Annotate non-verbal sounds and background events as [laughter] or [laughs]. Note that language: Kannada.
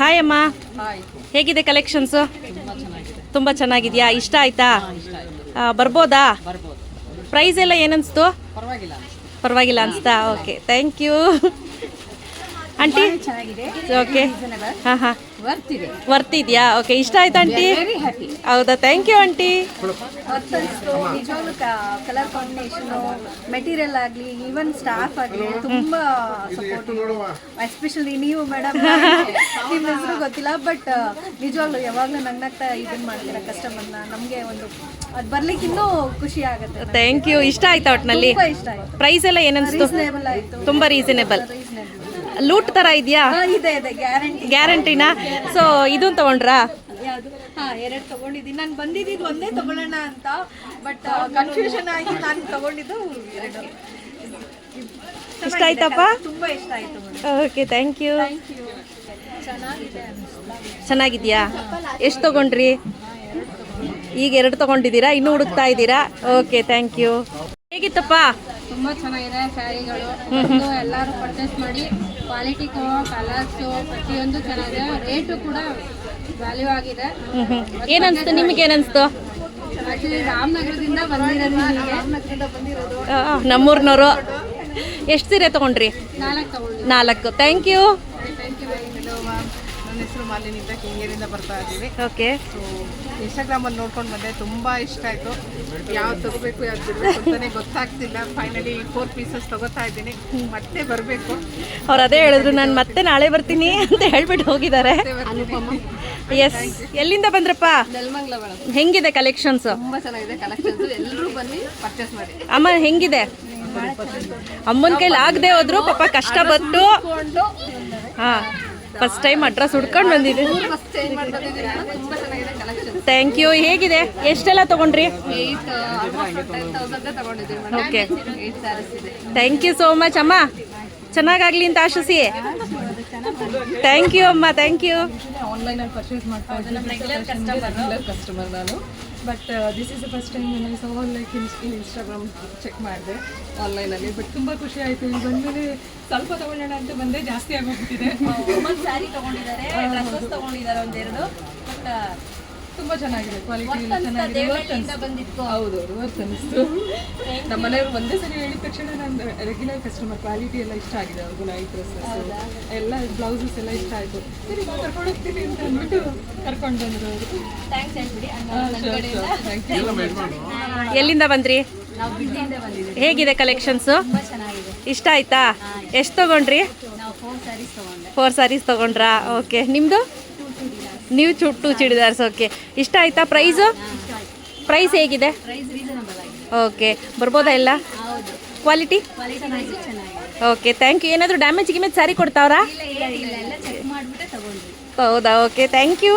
ಹಾಯ್ ಅಮ್ಮ ಹೇಗಿದೆ ಕಲೆಕ್ಷನ್ಸು ತುಂಬ ಚೆನ್ನಾಗಿದೆಯಾ? ಇಷ್ಟ ಆಯ್ತಾ? ಬರ್ಬೋದಾ? ಪ್ರೈಸ್ ಎಲ್ಲ ಏನನ್ಸ್ತು? ಪರವಾಗಿಲ್ಲ ಅನಿಸ್ತಾ. ಓಕೆ ಥ್ಯಾಂಕ್ ಯು ಆಂಟಿ ಚೆನ್ನಾಗಿದೆ. ಓಕೆ ಹಾಂ ಹಾಂ. ವರ್ತ್ ಇದೆಯಾ? ಓಕೆ ಇಷ್ಟ ಆಯ್ತಾ ಆಂಟಿ ಹೌದಾ? Thank you aunty colour combination material ಆಗಲಿ ಈವನ್ ಸ್ಟಾಫ್ ಆಗಲಿ ತುಂಬಾ ಎಸ್ಪೆಷಲಿ ನೀವು ಮೇಡಮ್ [laughs] ನಿಮ್ಮ ಹೆಸರು ಗೊತ್ತಿಲ್ಲ ಬಟ್ ನಿಜವಾಗ್ಲೂ ಯಾವಾಗಲೂ ನಗ್ನಗ್ತಾ ಇದನ್ನ ಮಾಡ್ತೀರಾ ಕಸ್ಟಮರ್ನ ನಮಗೆ ಒಂದು ಅದು ಬರ್ಲಿಕ್ಕೆ ಇನ್ನೂ ಖುಷಿ ಆಗುತ್ತೆ ಥ್ಯಾಂಕ್ ಯು ಇಷ್ಟ ಆಯ್ತಾ ಒಟ್ಟಿನಲ್ಲಿ ಇಷ್ಟ ಆಯ್ತು. ಪ್ರೈಸ್ ಎಲ್ಲ ಏನನ್ಸ್ತು ತುಂಬಾ ಆಯಿತು. ತುಂಬ ರೀಸನೇಬಲ್ ರೀಸನೇಬಲ್ ಲೂಟ್ ತರ ಇದೆಯಾ? ಇದೆ ಇದೆ ಗ್ಯಾರಂಟಿ ಗ್ಯಾರಂಟಿನಾ? ಸೊ ಇದು ತಗೊಂಡ್ರಾ? ಯಾವುದು? ಹಾ ಎರಡು ತಗೊಂಡಿದ್ದೀನಿ. ನಾನು ಬಂದಿದ್ದು ಒಂದೇ ತಗೊಳ್ಳೋಣ ಅಂತ ಬಟ್ ಕನ್ಫ್ಯೂಷನ್ ಆಗಿ ನಾನು ತಗೊಂಡಿದ್ದು ಎರಡು. ಇಷ್ಟ ಆಯ್ತಪ್ಪ? ತುಂಬಾ ಇಷ್ಟ ಆಯ್ತು okay thank you thank you ಚೆನ್ನಾಗಿದೆ ಚೆನ್ನಾಗಿದ್ಯಾ? ಎಷ್ಟು ತಗೊಂಡ್ರಿ? ಈಗ ಎರಡು ತಗೊಂಡಿದ್ದೀರಾ? ಇನ್ನು ಹುಡುಕ್ತಾ ಇದ್ದೀರಾ? ಓಕೆ ಥ್ಯಾಂಕ್ ಯು ಹೇಗಿತ್ತಪ್ಪ? ತುಂಬ ಚೆನ್ನಾಗಿದೆ ಸ್ಯಾರಿಗಳು. ಒಂದು ಎಲ್ಲರೂ ಪರ್ಚೇಸ್ ಮಾಡಿ ಕ್ವಾಲಿಟಿ ಕಲರ್ಸು ಪ್ರತಿಯೊಂದು ಚೆನ್ನಾಗಿದೆ. ರೇಟು ಕೂಡ ವ್ಯಾಲ್ಯೂ ಆಗಿದೆ. ಏನನ್ಸ್ತು ನಿಮಗೆ ಏನನ್ಸ್ತು ರಾಮನಗರದಿಂದ ಬಂದಿರೋದು ನಮ್ಮೂರ್ನವರು. ಎಷ್ಟು ಸೀರೆ ತಗೊಂಡ್ರಿ? ನಾಲ್ಕು ತಗೊಂಡು ನಾಲ್ಕು. ಥ್ಯಾಂಕ್ ಯು ನನ್ನ ಹೆಸರು ಮಾಲಿನಿ ಅಂತ ಕೆಂಗೇರಿಂದ ಬರ್ತಾ ಇದ್ದೀವಿ. ಓಕೆ ಇನ್ಸ್ಟಾಗ್ರಾಮ್ ಇನ್ಸ್ಟಾಗ್ರಾಮಲ್ಲಿ ನೋಡ್ಕೊಂಡು ಬಂದೆ. ತುಂಬ ಇಷ್ಟ ಆಯಿತು. ಯಾವ್ದು ತಗೋಬೇಕು ಯಾವ್ದು ಬಿಡಬೇಕು ಅಂತಲೇ ಗೊತ್ತಾಗ್ತಿಲ್ಲ. ಫೈನಲಿ ಫೋರ್ ಪೀಸಸ್ ತಗೋತಾ ಇದ್ದೀನಿ. ಮತ್ತೆ ಬರಬೇಕು. ಅವ್ರು ಅದೇ ಹೇಳಿದ್ರು ನಾನು ಮತ್ತೆ ನಾಳೆ ಬರ್ತೀನಿ ಅಂತ ಹೇಳ್ಬಿಟ್ಟು ಹೋಗಿದ್ದಾರೆ. ಎಸ್ ಎಲ್ಲಿಂದ ಬಂದ್ರಪ್ಪ? ನೆಲಮಂಗ್ಲ ಮೇಡಮ್ ಹೆಂಗಿದೆ ಕಲೆಕ್ಷನ್ಸ್ ತುಂಬ ಚೆನ್ನಾಗಿದೆ ಕಲೆಕ್ಷನ್ಸ್ ಎಲ್ಲರೂ ಬನ್ನಿ ಪರ್ಚೇಸ್ ಮಾಡಿ. ಅಮ್ಮ ಹೆಂಗಿದೆ? ಅಮ್ಮನ ಕೈಲಿ ಆಗದೆ ಹೋದ್ರು ಪಾಪ ಕಷ್ಟಪಟ್ಟು ಹಾ. ಫಸ್ಟ್ ಟೈಮ್ ಅಡ್ರೆಸ್ ಹುಡ್ಕೊಂಡು ಬಂದಿದ್ದೀನಿ ಥ್ಯಾಂಕ್ ಯು ಹೇಗಿದೆ? ಎಷ್ಟೆಲ್ಲ ತಗೊಂಡ್ರಿ? Okay thank you so much ಅಮ್ಮ. ಚೆನ್ನಾಗಾಗ್ಲಿ ಅಂತ ಆಶಿಸಿ. ಥ್ಯಾಂಕ್ ಯು ಅಮ್ಮ. ಥ್ಯಾಂಕ್ ಯು ಆನ್ಲೈನಲ್ಲಿ ಪರ್ಚೇಸ್ ಮಾಡ್ತಾ ಕಸ್ಟಮರ್ ನಾನು. But this is the first time ನಾನು so like in Instagram check ಮಾಡಿದೆ ಆನ್ಲೈನಲ್ಲಿ ಬಟ್ ತುಂಬ ಖುಷಿ ಆಯಿತು. ಇಲ್ಲಿ ಬಂದಮೇಲೆ ಸ್ವಲ್ಪ ತೊಗೊಳ್ಳೋಣ ಅಂತ ಬಂದೆ ಜಾಸ್ತಿ ಆಗೋಗ್ಬಿಟ್ಟಿದೆ. ಸ್ಯಾರಿ ತಗೊಂಡಿದ್ದಾರೆ ತೊಗೊಂಡಿದ್ದಾರೆ ತಗೊಂಡಿದ್ದಾರೆ ಒಂದೆರಡು. ಬಟ್ ತುಂಬ ಚೆನ್ನಾಗಿದೆ. ಕ್ವಾಲಿಟಿ ಎಲ್ಲ ಚೆನ್ನಾಗಿದೆ. ವರ್ತ್ ಅನಿಸ್ತು. ಹೌದು ವರ್ತ್ ಅನಿಸ್ತು. ನಮ್ಮ ಮನೆಯವರು ಒಂದೇ ಸರಿ ಹೇಳಿದ ತಕ್ಷಣ ನಾನು ರೆಗ್ಯುಲರ್ ಕಸ್ಟಮರ್ ಕ್ವಾಲಿಟಿ ಎಲ್ಲ ಇಷ್ಟ ಆಗಿದೆ ಅವ್ರಿಗೂ ನೈಟ್ ಡ್ರೆಸ್ಸಸ್ ಎಲ್ಲ ಬ್ಲೌಸಸ್ ಎಲ್ಲ ಇಷ್ಟ ಆಯಿತು. ಸರಿ ಕರ್ಕೊಂಡು ಹೋಗ್ತೀವಿ ಅಂತ ಅಂದ್ಬಿಟ್ಟು ಕರ್ಕೊಂಡು ಬಂದರು ಅವರು. ಥ್ಯಾಂಕ್ಸ್ ಹೇಳ್ಬಿಡಿ. ಥ್ಯಾಂಕ್ ಯು ಎಲ್ಲಿಂದ ಬಂದ್ರಿ? ಹೇಗಿದೆ ಕಲೆಕ್ಷನ್ಸು ತುಂಬ ಚೆನ್ನಾಗಿದೆ. ಇಷ್ಟ ಆಯ್ತಾ? ಎಷ್ಟು ತಗೊಂಡ್ರಿ? ನಾವು ಫೋರ್ ಸ್ಯಾರೀಸ್ ತೊಗೊಂಡೆ. ಫೋರ್ ಸ್ಯಾರೀಸ್ ತಗೊಂಡ್ರಾ? ಓಕೆ ನಿಮ್ಮದು ನೀವು ಚುಟ್ಟು ಚೂಡಿದಾರ್ಸ್ ಓಕೆ ಇಷ್ಟ ಆಯ್ತಾ. ಪ್ರೈಸು ಪ್ರೈಸ್ ಹೇಗಿದೆ ಓಕೆ ಬರ್ಬೋದಾ ಎಲ್ಲ? ಕ್ವಾಲಿಟಿ? Okay thank you. ಏನಾದರೂ ಡ್ಯಾಮೇಜ್ ಗಿಮೇಜ್ ಸಾರಿ ಕೊಡ್ತಾವ್ರಾ? ಹೌದಾ? Okay thank you.